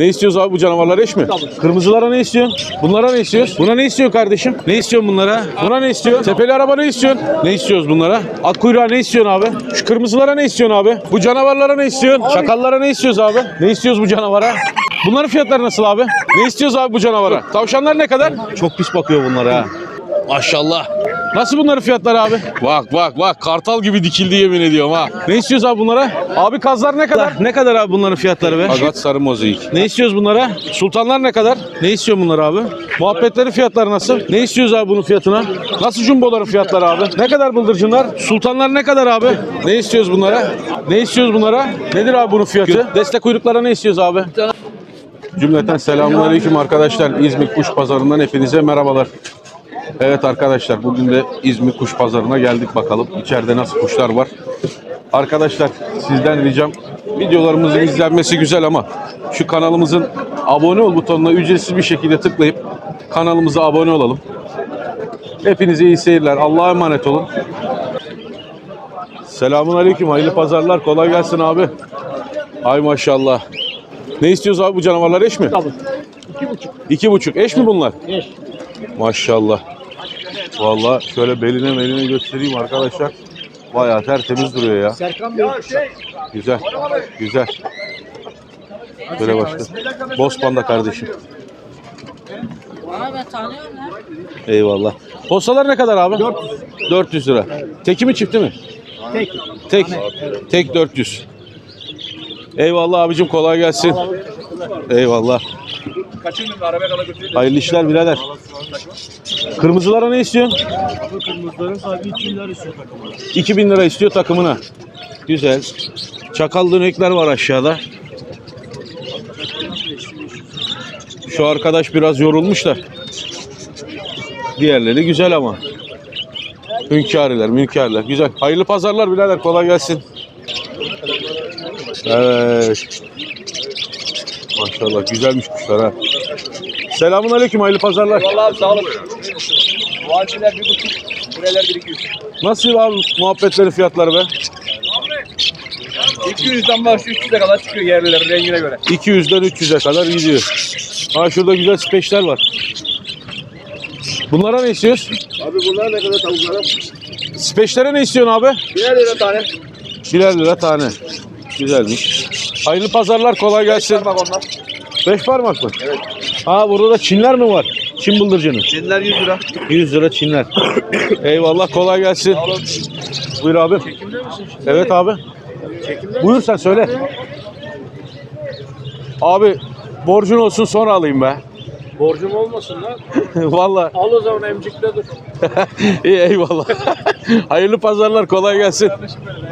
Ne istiyoruz abi bu canavarlar eş mi? Kırmızılara ne istiyorsun? Bunlara ne istiyoruz? Buna ne istiyor kardeşim? Ne istiyorsun bunlara? Buna ne istiyorsun? Tepeli araba ne istiyorsun? Ne istiyoruz bunlara? Ak kuyruğa ne istiyorsun abi? Şu kırmızılara ne istiyorsun abi? Bu canavarlara ne istiyorsun? Çakallara ne istiyoruz abi? Ne istiyoruz bu canavara? Bunların fiyatları nasıl abi? Ne istiyoruz abi bu canavara? Tavşanlar ne kadar? Çok pis bakıyor bunlara ha. Maşallah. Nasıl bunların fiyatları abi? Bak bak bak kartal gibi dikildi yemin ediyorum ha. Ne istiyoruz abi bunlara? Abi kazlar ne kadar? Ne kadar abi bunların fiyatları be? Agat sarı mozaik. Ne istiyoruz bunlara? Sultanlar ne kadar? Ne istiyorsun bunlar abi? Muhabbetlerin fiyatları nasıl? Ne istiyoruz abi bunun fiyatına? Nasıl jumboların fiyatları abi? Ne kadar bıldırcınlar? Sultanlar ne kadar abi? Ne istiyoruz bunlara? Ne istiyoruz bunlara? Nedir abi bunun fiyatı? Destek kuyruklara ne istiyoruz abi? Cümleten selamünaleyküm arkadaşlar. İzmir Kuş Pazarı'ndan hepinize merhabalar. Evet arkadaşlar bugün de İzmir Kuş Pazarı'na geldik bakalım. İçeride nasıl kuşlar var. Arkadaşlar sizden ricam videolarımızın izlenmesi güzel ama şu kanalımızın abone ol butonuna ücretsiz bir şekilde tıklayıp kanalımıza abone olalım. Hepinize iyi seyirler. Allah'a emanet olun. Selamun aleyküm. Hayırlı pazarlar. Kolay gelsin abi. Ay maşallah. Ne istiyoruz abi bu canavarlar eş mi? İki buçuk. İki buçuk. Eş mi bunlar? Eş. Maşallah. Vallahi şöyle beline beline göstereyim arkadaşlar. Bayağı tertemiz duruyor ya. Serkan Bey. Güzel. Güzel. Şöyle başka. Bospan'da kardeşim. Abi tanıyorum ya. Eyvallah. Postalar ne kadar abi? 400. 400 lira. Teki mi çifti mi? Tek. Tek. Tek 400. Eyvallah abicim kolay gelsin. Eyvallah. Hayırlı işler birader. Kırmızılara ne istiyorsun? Kırmızıların sahibi 2 lira istiyor takımı. 2000 lira istiyor takımına. Güzel. Çakal dönekler var aşağıda. Şu arkadaş biraz yorulmuş da. Diğerleri güzel ama. Hünkâriler, mülkâriler. Güzel. Hayırlı pazarlar birader. Kolay gelsin. Evet. Maşallah güzelmiş kuşlar ha. Selamun aleyküm hayırlı pazarlar. Vallahi sağ olun. Alçılar bir buçuk. Buralar bir iki yüz. Nasıl abi muhabbetleri fiyatları be? 200'den başlıyor 300'e kadar çıkıyor yerlilerin rengine göre. 200'den 300'e kadar gidiyor. Ha şurada güzel speçler var. Bunlara ne istiyoruz? Abi bunlar ne kadar tavuklara? Speçlere ne istiyorsun abi? Birer lira tane. Birer lira tane. Güzelmiş. Hayırlı pazarlar kolay gelsin. Bak onlar. Beş parmak mı? Evet. Ha burada da Çinler mi var? Çin bıldırcını. Çinler 100 lira. 100 lira Çinler. Eyvallah kolay gelsin. Buyur abi. Evet abi. Buyur sen söyle. Abi borcun olsun sonra alayım be. Borcum olmasın lan. Vallahi Al o zaman emcikle dur. İyi eyvallah. Hayırlı pazarlar kolay gelsin.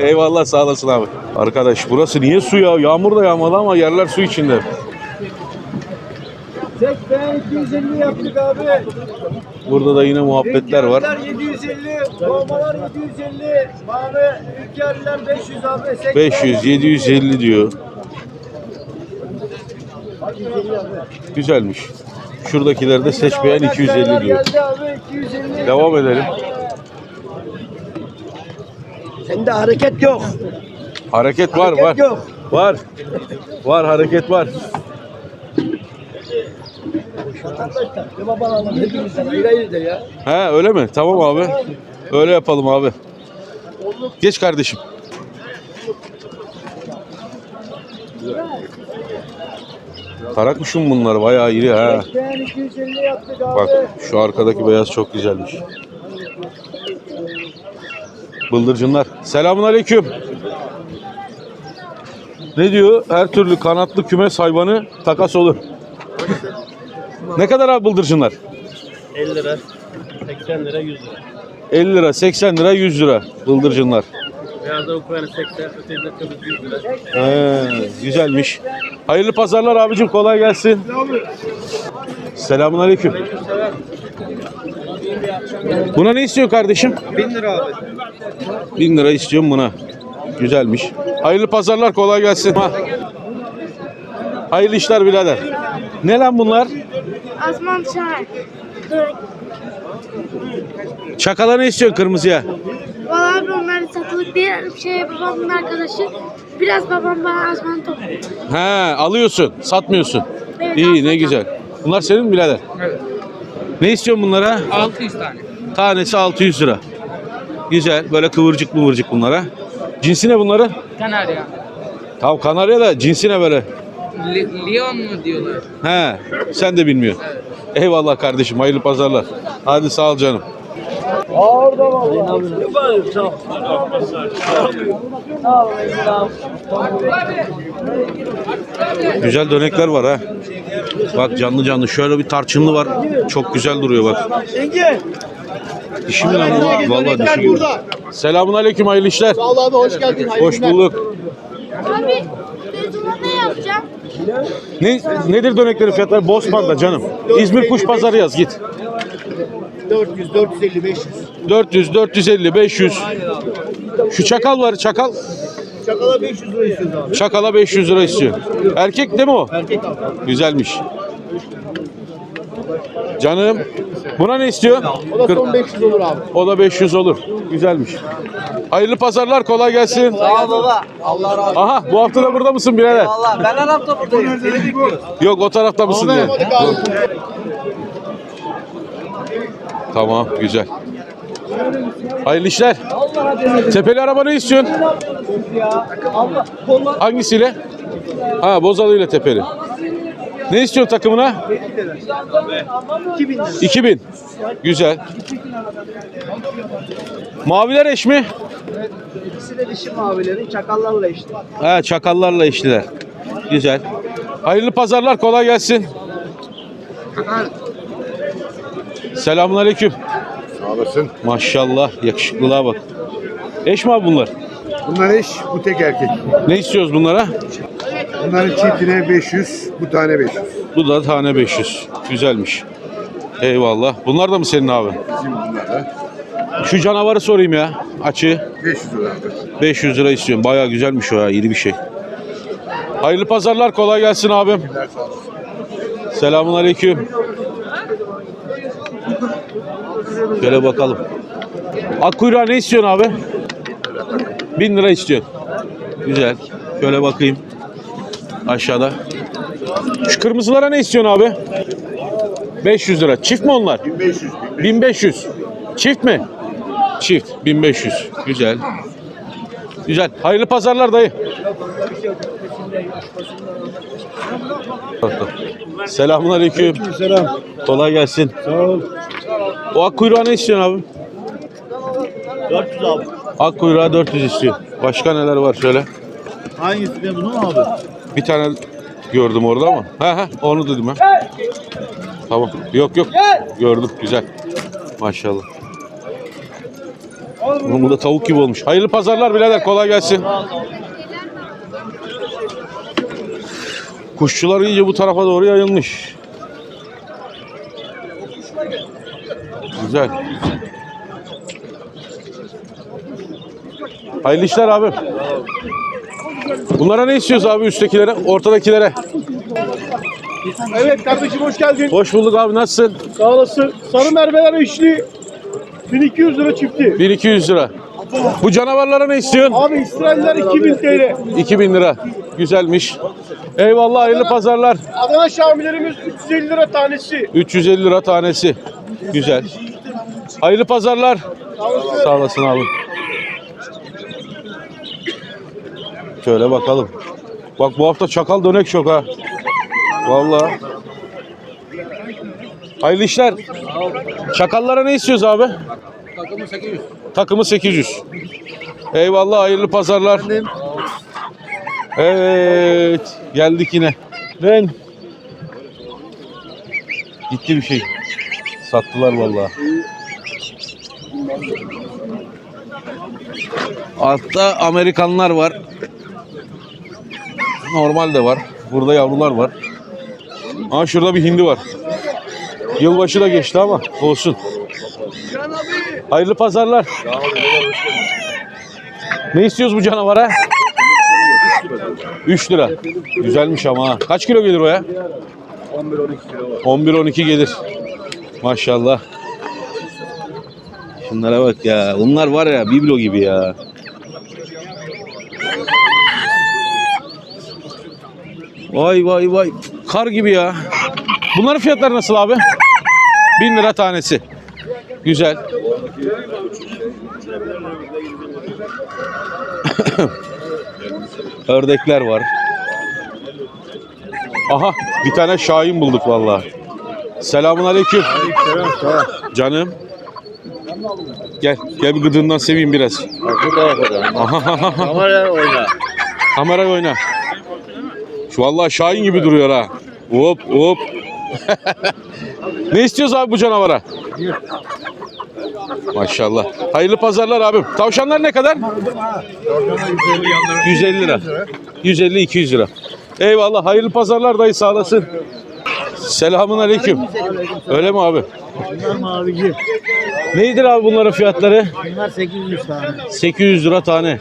Eyvallah sağ olasın abi. Arkadaş burası niye su ya? Yağmur da yağmadı ama yerler su içinde. Tek ben 250 yaptık abi. Burada da yine muhabbetler var. 750, dolmalar 750, mavi ülkeliler 500 abi. 500, 750 diyor. Güzelmiş. Şuradakileri de seç beğen 250 diyor. Geldi abi 250. Devam edelim. Sende hareket yok. Hareket var Hareket var. yok. Var. Var hareket var. Ya baban alalım hepimizden ayrı ayrı ya. He öyle mi? Tamam abi. Öyle yapalım abi. Geç kardeşim. Kara kuşum bunlar bayağı iri ha. Ben 250 yaptık abi. Bak şu arkadaki beyaz çok güzelmiş. Bıldırcınlar. Selamun aleyküm. Ne diyor? Her türlü kanatlı kümes hayvanı takas olur. Ne kadar abi bıldırcınlar? 50 lira, 80 lira, 100 lira. 50 lira, 80 lira, 100 lira bıldırcınlar. Beyazda Ukrayna 80, ötede kırmızı 100 lira. He, güzelmiş. Hayırlı pazarlar abicim kolay gelsin. Selamun aleyküm. Buna ne istiyor kardeşim? 1000 lira abi. 1000 lira istiyorum buna. Güzelmiş. Hayırlı pazarlar kolay gelsin. Ha. Hayırlı işler birader. Ne lan bunlar? Asman çay. Dur. Çakala ne istiyorsun kırmızıya? Valla abi onlar satılık değil. Şey babamın arkadaşı. Biraz babam bana azman topluyor. He alıyorsun. Satmıyorsun. Evet, İyi ne güzel. Bunlar senin mi birader? Evet. Ne istiyorsun bunlara? 600 tane. Tanesi 600 lira. Güzel. Böyle kıvırcık mıvırcık bunlara. Cinsi ne bunların? Kanarya. Tamam Kanarya da cinsi ne böyle? Li- Leon mu diyorlar? He, sen de bilmiyorsun. Eyvallah kardeşim, hayırlı pazarlar. Hadi sağ ol canım. Güzel dönekler var ha. Bak canlı canlı. Şöyle bir tarçınlı var. Çok güzel duruyor bak. Dişi mi lan bu? Vallahi dişi gibi. Selamun aleyküm, hayırlı işler. Sağ ol abi hoş geldin. Hayırlı Hoş bulduk. Abi, gözüme ne yapacağım? Ne, nedir döneklerin fiyatları? Bozpanda canım. İzmir Kuş Pazarı yaz git. 400, 450, 500. 400, 450, 500. Şu çakal var, çakal. Çakala 500 lira istiyoruz abi. Çakala 500 lira istiyor. Erkek değil mi o? Erkek abi. Güzelmiş. Canım. Buna ne istiyor? O da son 500 olur abi. O da 500 olur. Güzelmiş. Hayırlı pazarlar, kolay gelsin. Sağ ol baba. Allah razı olsun. Aha, bu hafta da burada mısın birader? Allah ben her hafta buradayım. Seni bekliyoruz. Yok, o tarafta mısın diye. Tamam, güzel. Hayırlı işler. Tepeli araba ne istiyorsun? Hangisiyle? Ha, Bozalı ile tepeli. Ne istiyorsun takımına? 2000 lira. 2000. Güzel. Maviler eş mi? İkisi de dişi mavilerin çakallarla işte. Ha, çakallarla eşliler. Güzel. Hayırlı pazarlar, kolay gelsin. Selamun aleyküm. Sağ olasın. Maşallah, yakışıklılığa bak. Eş mi abi bunlar? Bunlar eş, bu tek erkek. Ne istiyoruz bunlara? Bunların çiftine 500, bu tane 500. Bu da tane 500. Güzelmiş. Eyvallah. Bunlar da mı senin abi? Bizim bunlar da Şu canavarı sorayım ya. Açı 500 lira abi. 500 lira istiyorum. Bayağı güzelmiş o ya. İri bir şey. Hayırlı pazarlar. Kolay gelsin abim. Selamun aleyküm. Şöyle bakalım. Akkuyruğa ne istiyorsun abi? 1000 lira istiyorsun. Güzel. Şöyle bakayım. Aşağıda. Şu kırmızılara ne istiyorsun abi? 500 lira. Çift mi onlar? 1500, 1500. Çift mi? Çift. 1500. Güzel. Güzel. Hayırlı pazarlar dayı. Selamun aleyküm. Selam. Kolay gelsin. Sağ ol. O ak kuyruğa ne istiyorsun abi? 400 abi. Ak kuyruğa 400 istiyor. Başka neler var şöyle? Hangisi de bunu mu abi? Bir tane gördüm orada ama. Ha ha onu dedim ha. Tamam. Yok yok. Gördüm. Güzel. Maşallah. Oğlum Bu da tavuk gibi olmuş. Hayırlı pazarlar birader. Kolay gelsin. Kuşçular iyice bu tarafa doğru yayılmış. Güzel. Hayırlı işler abi. Bunlara ne istiyoruz abi üsttekilere, ortadakilere? Evet kardeşim hoş geldin. Hoş bulduk abi nasılsın? Sağ olasın. Sarı merveler üçlü. 1200 lira çifti. 1200 lira. Bu canavarlara ne istiyorsun? Abi İsrailler 2000 TL. 2000 lira. Güzelmiş. Eyvallah hayırlı pazarlar. Adana Şamilerimiz 350 lira tanesi. 350 lira tanesi. Güzel. Hayırlı pazarlar. Sağ olasın abi. Şöyle bakalım. Bak bu hafta çakal dönek çok ha. Vallahi. Hayırlı işler. Çakallara ne istiyoruz abi? Takımı 800. Takımı 800. Eyvallah hayırlı pazarlar. Evet geldik yine. Ben gitti bir şey. Sattılar vallahi. Altta Amerikanlar var. Normal de var. Burada yavrular var. Aa şurada bir hindi var. Yılbaşı da geçti ama olsun. Hayırlı pazarlar. Ne istiyoruz bu canavara? 3 lira. Güzelmiş ama ha. Kaç kilo gelir o ya? 11-12 gelir. Maşallah. Şunlara bak ya. Bunlar var ya biblo gibi ya. Vay vay vay. Kar gibi ya. Bunların fiyatları nasıl abi? 1000 lira tanesi. Güzel. Ördekler var. Aha bir tane şahin bulduk vallahi. Selamun aleyküm. Canım. Gel, gel bir gıdığından seveyim biraz. Kamera oyna. Kamera oyna. Vallahi Şahin gibi duruyor ha. Hop hop. ne istiyoruz abi bu canavara? Maşallah. Hayırlı pazarlar abim. Tavşanlar ne kadar? 150 lira. 150 200 lira. Eyvallah. Hayırlı pazarlar dayı sağ olasın. Selamun aleyküm. Öyle mi abi? Mavici. Neydir abi bunların fiyatları? Bunlar 800 tane. 800 lira tane.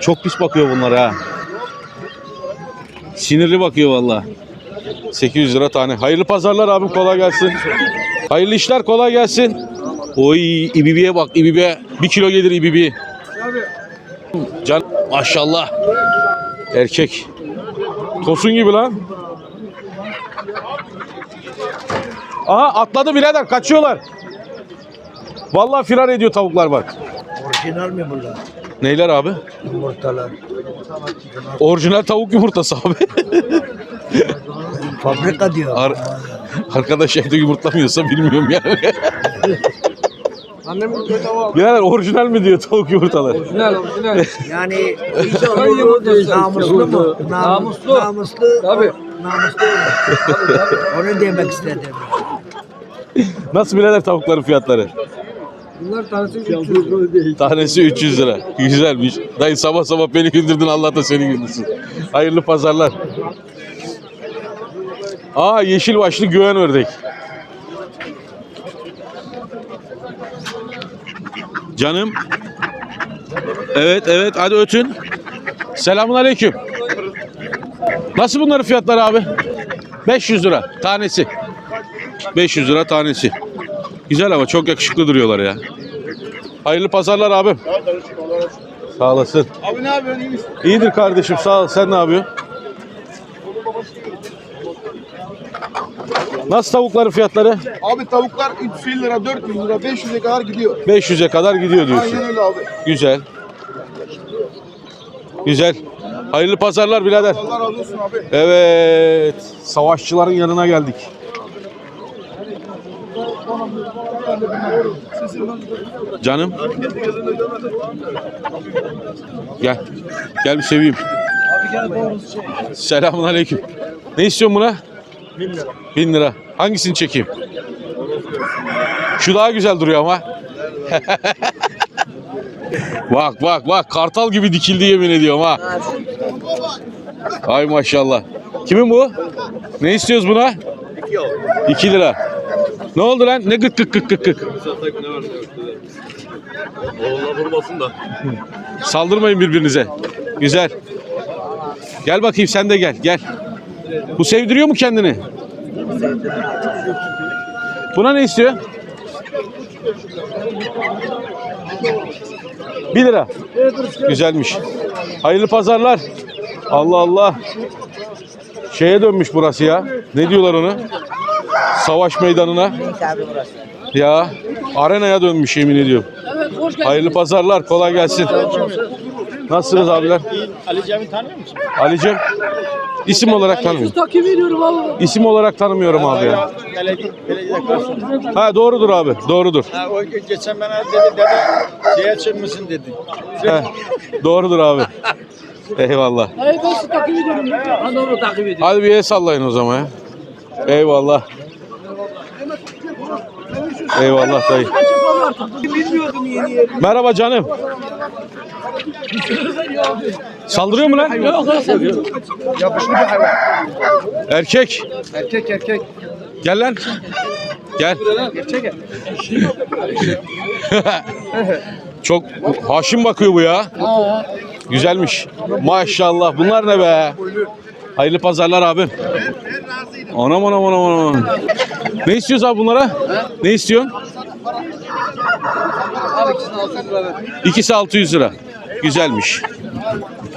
Çok pis bakıyor bunlar ha. Sinirli bakıyor valla. 800 lira tane. Hayırlı pazarlar abim kolay gelsin. Hayırlı işler kolay gelsin. Oy ibibiye bak ibibiye. Bir kilo gelir ibibi. Can maşallah. Erkek. Tosun gibi lan. Aha atladı birader kaçıyorlar. Vallahi firar ediyor tavuklar bak. Orijinal mi bunlar? Neyler abi? Yumurtalar. Orijinal tavuk yumurtası abi. Fabrika diyor. Ar- Arkadaş evde yumurtlamıyorsa bilmiyorum yani. Birader orijinal mi diyor tavuk yumurtalar? Yani namuslu mu? Namuslu. Namuslu. Tabii. Namuslu. Onu demek istedim. Nasıl birader tavukların fiyatları? Bunlar tanesi 300 değil. Tanesi 300 lira. Güzelmiş. Dayı sabah sabah beni güldürdün Allah da seni güldürsün. Hayırlı pazarlar. Aa yeşil başlı güven ördek. Canım. Evet evet hadi ötün. Selamun aleyküm. Nasıl bunların fiyatları abi? 500 lira tanesi. 500 lira tanesi. Güzel ama çok yakışıklı duruyorlar ya. Hayırlı pazarlar abim. Sağ olasın. Abi ne yapıyorsun? iyi misin? İyidir kardeşim sağ ol. Sen ne yapıyorsun? Nasıl tavukların fiyatları? Abi tavuklar 300 lira, 400 lira, 500'e kadar gidiyor. 500'e kadar gidiyor diyorsun. Aynen öyle abi. Güzel. Güzel. Hayırlı pazarlar birader. Allah razı olsun abi. Evet. Savaşçıların yanına geldik. Canım. Gel. Gel bir seveyim. Selamun aleyküm. Ne istiyorsun buna? 1000 lira. 1000 lira. Hangisini çekeyim? Şu daha güzel duruyor ama. bak bak bak kartal gibi dikildi yemin ediyorum ha. Ay maşallah. Kimin bu? Ne istiyoruz buna? 2 lira. Ne oldu lan? Ne gık gık gık gık gık. Saldırmayın birbirinize. Güzel. Gel bakayım sen de gel. Gel. Bu sevdiriyor mu kendini? Buna ne istiyor? 1 lira. Güzelmiş. Hayırlı pazarlar. Allah Allah. Şeye dönmüş burası ya. Ne diyorlar onu? Savaş meydanına. Ya arenaya dönmüş yemin ediyorum. Hayırlı pazarlar. Kolay gelsin. Nasılsınız abiler? Ali Cem'i tanıyor musun? Alicem. İsim olarak tanımıyorum. Takip ediyorum abi. İsim olarak tanımıyorum abi ya. Ha doğrudur abi. Doğrudur. Ha, o geçen bana dedi dede şeye çıkmışsın dedi. He, doğrudur abi. Eyvallah. Hayır ben sizi takip ediyorum. Ben onu takip ediyorum. Hadi bir el sallayın o zaman ya. Eyvallah. Eyvallah dayı. Merhaba canım. Saldırıyor mu lan? Yapışık bir hayvan. Erkek. Erkek erkek. Gel lan. Gel. Çok haşim bakıyor bu ya. Güzelmiş. Maşallah. Bunlar ne be? Hayırlı pazarlar abim. Anam anam anam anam. Ne istiyoruz abi bunlara? Ne istiyorsun? İkisi 600 lira. Güzelmiş.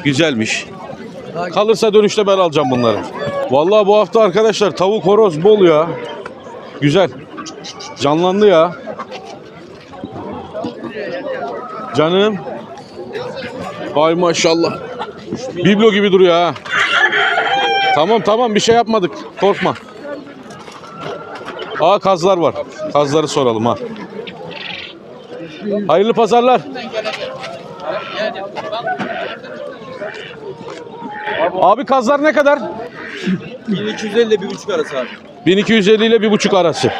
Güzelmiş. Kalırsa dönüşte ben alacağım bunları. Vallahi bu hafta arkadaşlar tavuk horoz bol ya. Güzel. Canlandı ya. Canım. Ay maşallah. Biblo gibi duruyor ha. Tamam tamam bir şey yapmadık. Korkma. Aa kazlar var. Kazları soralım ha. Hayırlı pazarlar. Abi kazlar ne kadar? 1250 ile 1,5 arası abi. 1250 ile 1,5 arası.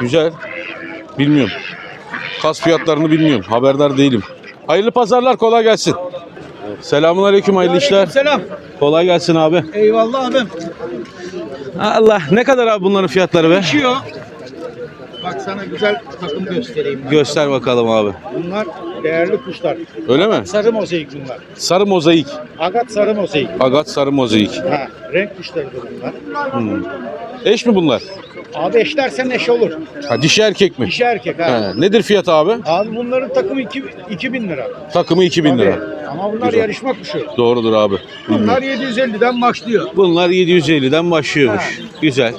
Güzel. Bilmiyorum. Kas fiyatlarını bilmiyorum. Haberdar değilim. Hayırlı pazarlar kolay gelsin. Selamun aleyküm hayırlı işler. Selam. Kolay gelsin abi. Eyvallah abim. Allah ne kadar abi bunların fiyatları be? Düşüyor. Bak sana güzel takım göstereyim. Göster bakalım abi. Bunlar değerli kuşlar. Öyle mi? Sarı mozaik bunlar. Sarı mozaik. Agat sarı mozaik. Agat sarı mozaik. Ha, renk kuşlarıdır bunlar. Eş mi bunlar? Abi eşlersen eş olur. Ha, dişi erkek mi? Dişi erkek ha. He, nedir fiyat abi? Abi bunların takımı 2 2000 lira. Takımı 2000 lira. Tabii. Ama bunlar Güzel. yarışma kuşu. Doğrudur abi. Bunlar 750'den başlıyor. Bunlar 750'den başlıyormuş. Güzel.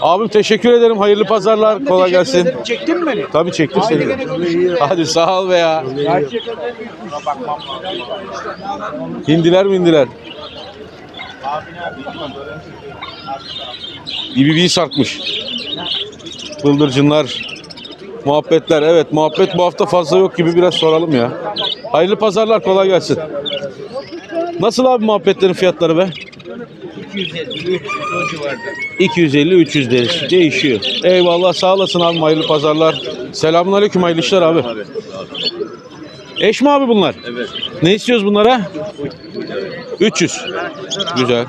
Abim teşekkür ederim. Hayırlı pazarlar. Kolay Teşekkür gelsin. ederim. Çektin mi beni? Tabii çektim seni. gene görüşürüz. Hadi sağ ol be ya. Hindiler mindiler. İbibiyi sarkmış. Bıldırcınlar. Muhabbetler. Evet muhabbet bu hafta fazla yok gibi biraz soralım ya. Hayırlı pazarlar kolay gelsin. Nasıl abi muhabbetlerin fiyatları be? 250-300 değiş- değişiyor. Eyvallah sağ olasın abi hayırlı pazarlar. Selamun aleyküm hayırlı işler abi. Eş mi abi bunlar? Evet. Ne istiyoruz bunlara? 300. Güzel.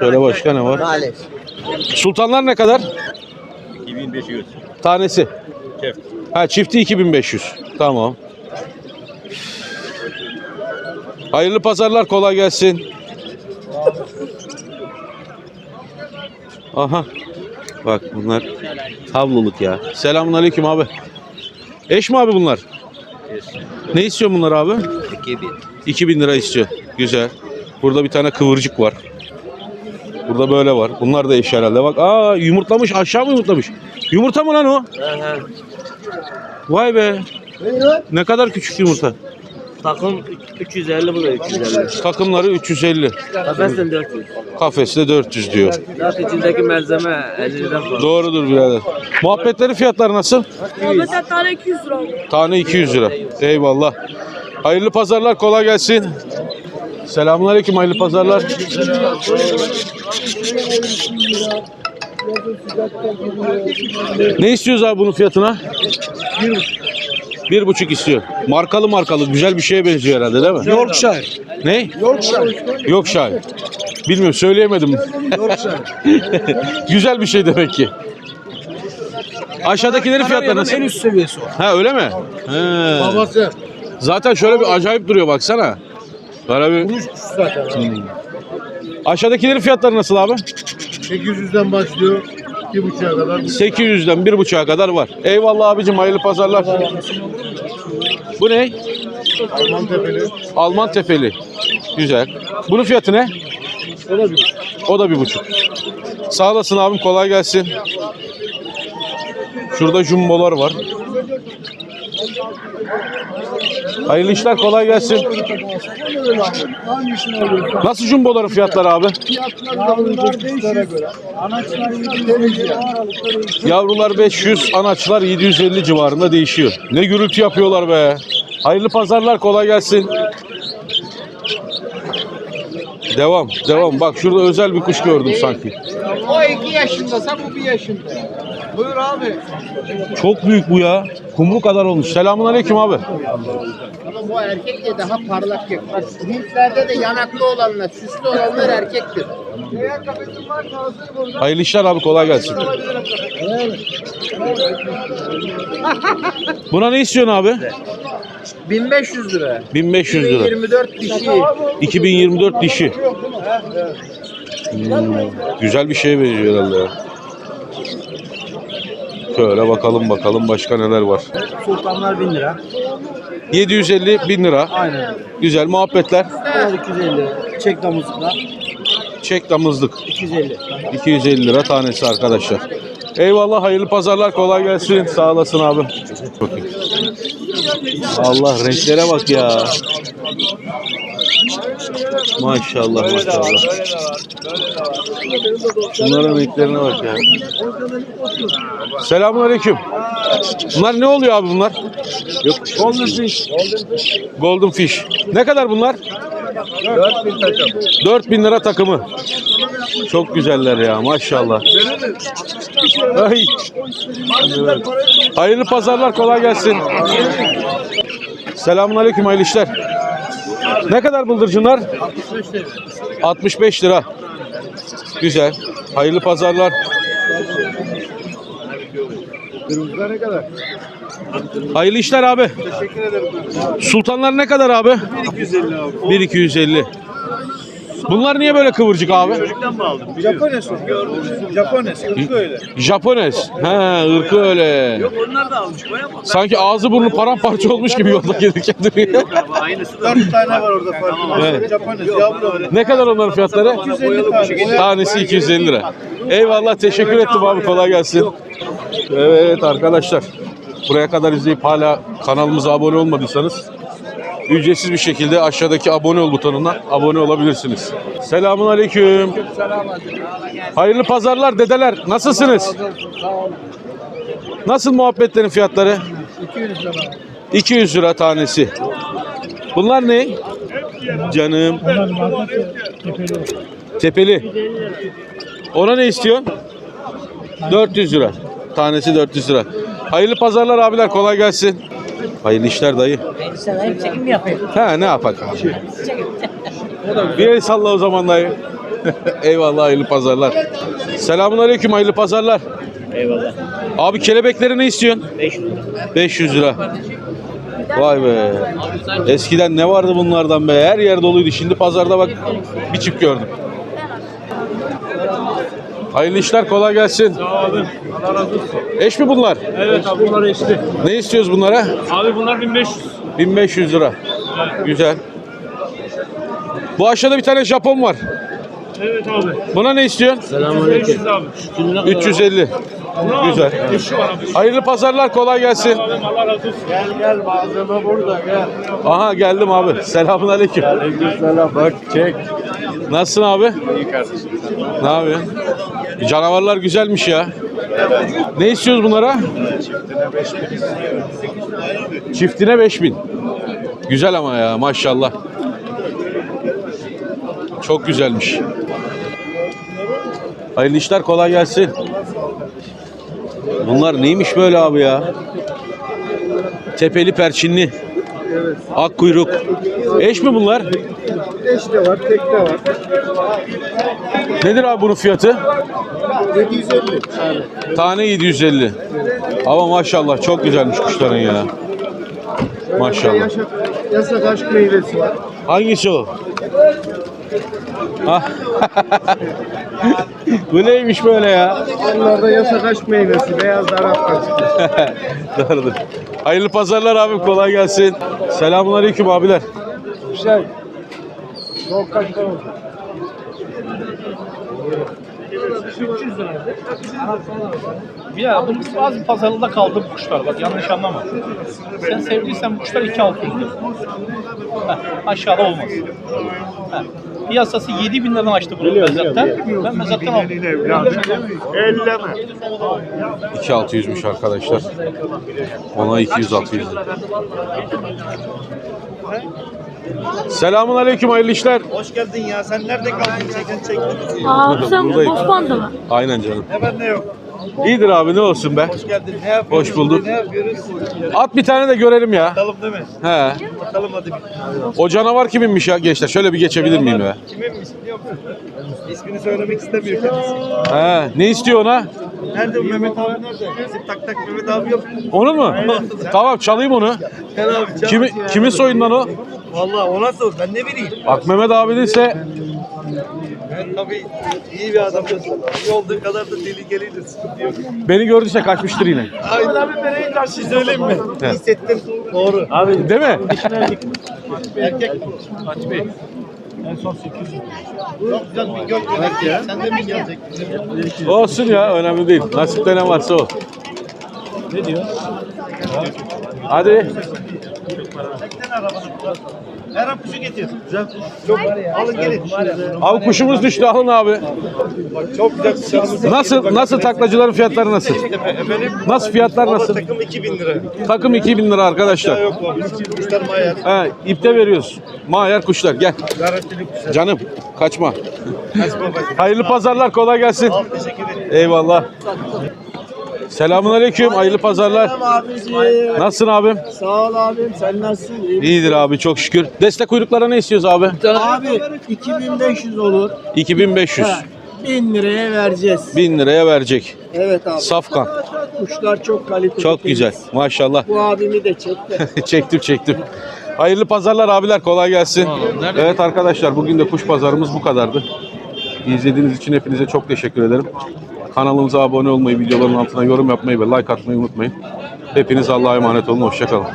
Şöyle başka ne var? Sultanlar ne kadar? 2500. Tanesi. Çift. Ha çifti 2500. Tamam. Hayırlı pazarlar kolay gelsin. Aha. Bak bunlar tabloluk ya. Selamun aleyküm abi. Eş mi abi bunlar? Ne istiyor bunlar abi? 2000. 2000 lira istiyor. Güzel. Burada bir tane kıvırcık var. Burada böyle var. Bunlar da eş herhalde. Bak aa yumurtlamış. Aşağı mı yumurtlamış? Yumurta mı lan o? Vay be. Ne kadar küçük yumurta. Takım 350 bu da 350. Takımları 350. Kafesten 400. Kafeste 400 diyor. Zaten içindeki malzeme 50 liradan fazla. Doğrudur birader. Muhabbetlerin fiyatları nasıl? Muhammed'den tane 200 lira. Tane 200 lira. Eyvallah. Hayırlı pazarlar kolay gelsin. Selamünaleyküm hayırlı pazarlar. Ne istiyoruz abi bunun fiyatına? Bir buçuk istiyor. Markalı markalı güzel bir şeye benziyor herhalde değil mi? Yorkshire. Ne? Yorkshire. Şahin. Bilmiyorum söyleyemedim. güzel bir şey demek ki. Aşağıdakilerin fiyatları nasıl? En üst seviyesi o. Ha öyle mi? He. Babası. Zaten şöyle bir acayip duruyor baksana. Böyle bir... Zaten. Aşağıdakilerin fiyatları nasıl abi? 800'den başlıyor. 2,5'a kadar. 800'den 1.5'a kadar var. Eyvallah abicim hayırlı pazarlar. Bu ne? Alman tepeli. Alman tepeli. Güzel. Bunun fiyatı ne? O da bir. O da bir buçuk. Sağ olasın abim kolay gelsin. Şurada jumbolar var. Hayırlı işler kolay gelsin. Nasıl jumboların fiyatları abi? Fiyatlar bunlar değişiyor. Anaçlar 750. Yavrular 500, anaçlar 750 civarında değişiyor. Ne gürültü yapıyorlar be. Hayırlı pazarlar kolay gelsin. Devam, devam. Bak şurada özel bir kuş gördüm sanki. O iki yaşında, sen bu bir yaşında. Buyur abi. Çok büyük bu ya. Kumru kadar olmuş. Selamun aleyküm abi. Ama bu erkek de daha parlak yok. Bak Hintlerde de yanaklı olanlar, süslü olanlar erkektir. Hayırlı işler abi kolay gelsin. Buna ne istiyorsun abi? 1500 lira. 1500 lira. 24 dişi. 2024 dişi. Hmm, güzel bir şeye benziyor herhalde ya. Şöyle bakalım bakalım başka neler var. Sultanlar 1000 lira. 750 bin lira. Aynen. Güzel muhabbetler. Onlar 250. Çek damızlıkla. Çek damızlık. 250. 250 lira tanesi arkadaşlar. Eyvallah hayırlı pazarlar kolay gelsin. Sağ olasın abi. Allah renklere bak ya. Maşallah maşallah. Bunların renklerine bak ya. Selamun aleyküm. Bunlar ne oluyor abi bunlar? Yok. Golden fish. Golden fish. Ne kadar bunlar? 4000 takım. 4000 lira takımı. Çok güzeller ya maşallah. Ay. Evet. Hayırlı pazarlar kolay gelsin. Selamun aleyküm hayırlı işler. Ne kadar bıldırcınlar? 65 lira. Güzel. Hayırlı pazarlar. Kırmızılar ne kadar? Hayırlı işler abi. Teşekkür ederim. Sultanlar ne kadar abi? 250 abi. 1250. Bunlar niye böyle kıvırcık abi? Japones o. Japones. Böyle. Japones. He, ırkı öyle. Onlar da almış. Sanki ağzı burnu paramparça olmuş gibi yolda gelirken duruyor. Dört tane var orada farklı. Evet. Japones. Yavru. Ne kadar onların fiyatları? 250 tane. Tanesi 250 lira. Eyvallah teşekkür ettim abi kolay gelsin. Evet arkadaşlar. Buraya kadar izleyip hala kanalımıza abone olmadıysanız ücretsiz bir şekilde aşağıdaki abone ol butonundan abone olabilirsiniz. Selamun aleyküm. Hayırlı pazarlar dedeler. Nasılsınız? Nasıl muhabbetlerin fiyatları? 200 lira. 200 lira tanesi. Bunlar ne? Canım. Tepeli. Ona ne istiyorsun? 400 lira. Tanesi 400 lira. Hayırlı pazarlar abiler kolay gelsin. Hayırlı işler dayı. Sana hep çekim mi yapayım? Ha ne yapak abi? Bir el salla o zaman dayı. Eyvallah hayırlı pazarlar. Selamun aleyküm hayırlı pazarlar. Eyvallah. Abi kelebekleri ne istiyorsun? 500 lira. 500 lira. Vay be. Eskiden ne vardı bunlardan be? Her yer doluydu. Şimdi pazarda bak bir çift gördüm. Hayırlı işler kolay gelsin. Sağ olun. Allah razı olsun. Eş mi bunlar? Evet abi bunlar eşli. Ne istiyoruz bunlara? Abi bunlar 1500. 1500 lira. Güzel. Bu aşağıda bir tane Japon var. Evet abi. Buna ne istiyorsun? 500 abi. 350. Güzel. Eşi var abi. Hayırlı pazarlar kolay gelsin. Abi Allah razı olsun. Gel gel malzeme burada gel. Aha geldim abi. Selamun aleyküm. Selam bak çek. Nasılsın abi? İyi kardeşim. Ne yapıyorsun? Canavarlar güzelmiş ya. Ne istiyoruz bunlara? Çiftine 5000. Güzel ama ya maşallah. Çok güzelmiş. Hayırlı işler kolay gelsin. Bunlar neymiş böyle abi ya? Tepeli perçinli. Ak kuyruk. Eş mi bunlar? Eş de var, tek de var. Nedir abi bunun fiyatı? 750 tane. 750. Ama maşallah çok güzelmiş kuşların ya. Maşallah. Yasak aşk meyvesi var. Hangisi o? Ah. Bu neymiş böyle ya? Onlar yasak aşk meyvesi. Beyaz darap Doğrudur. Hayırlı pazarlar abi. Kolay gelsin. Selamun aleyküm abiler. Güzel. Çok kaçtan oldu. 300 liradır. Ya bu bazı pazarlarda kaldı bu kuşlar bak yanlış anlama. Sen sevdiysen bu kuşlar 2600 lira. Aşağıda olmaz. Heh. Piyasası 7000 liradan açtı bunu mezattan. Ben mezattan aldım. Elleme. 2600'müş arkadaşlar. Ona 200 600. Selamun aleyküm hayırlı işler. Hoş geldin ya. Sen nerede kaldın? Çekin çekin. Abi sen Buradayım. Bosman'da mı? Aynen canım. Ne var ne yok. İyidir abi ne olsun be. Hoş geldin. Ne yapıyorsun? Hoş bulduk. Ne yapıyoruz? At bir tane de görelim ya. Bakalım değil mi? He. Bakalım hadi. O canavar kiminmiş ya gençler? Şöyle bir geçebilir miyim ya? Kiminmiş biliyor musun? İsmini söylemek istemiyor kendisi. He. Ne istiyor ona? Nerede bu Mehmet abi nerede? Bizim tak tak Mehmet abi yok. Onu mu? Tamam çalayım onu. Gel abi çal. Kimi, kimin soyundan o? Vallahi ona sor ben ne bileyim. Bak Mehmet abinse Ben tabii iyi bir adamdır. İyi olduğu kadar da. Sıkıntı yok. beni gördüyse kaçmıştır yine. Aynen. abi nereye karşı söyleyeyim mi? Hissettim. Doğru. Değil mi? Erkek. Aç Bey. En son 800 lira. Çok güzel bir göl demek ya. Sen de mi gelecektin? Olsun ya önemli değil. Nasipte ne varsa o. Ne diyor? Hadi. Her an kuşu getir. Güzel kuş. Çok alın gelin. Abi kuşumuz düştü alın abi. Çok güzel kuşlarımız. Nasıl nasıl taklacıların fiyatları nasıl? Efendim? Nasıl fiyatlar nasıl? takım 2000 lira. Takım 2000 lira arkadaşlar. Yok. Kuşlar mayar. He, ipte veriyoruz. Mayer kuşlar gel. Garantili kuşlar. Canım kaçma. Hayırlı pazarlar kolay gelsin. Eyvallah. Selamun aleyküm. Hayırlı pazarlar. Nasılsın abim? Sağ ol abim sen nasılsın? İyi. İyidir abi çok şükür. Destek kuyruklara ne istiyoruz abi? Abi 2500 olur. 2500. 1000 liraya vereceğiz. 1000 liraya verecek. Evet abi. Safkan. Kuşlar çok kaliteli. Çok temiz. güzel. Maşallah. Bu abimi de çek de. çektim çektim. Hayırlı pazarlar abiler kolay gelsin. Evet arkadaşlar bugün de kuş pazarımız bu kadardı. İzlediğiniz için hepinize çok teşekkür ederim. Kanalımıza abone olmayı, videoların altına yorum yapmayı ve like atmayı unutmayın. Hepiniz Allah'a emanet olun. Hoşçakalın.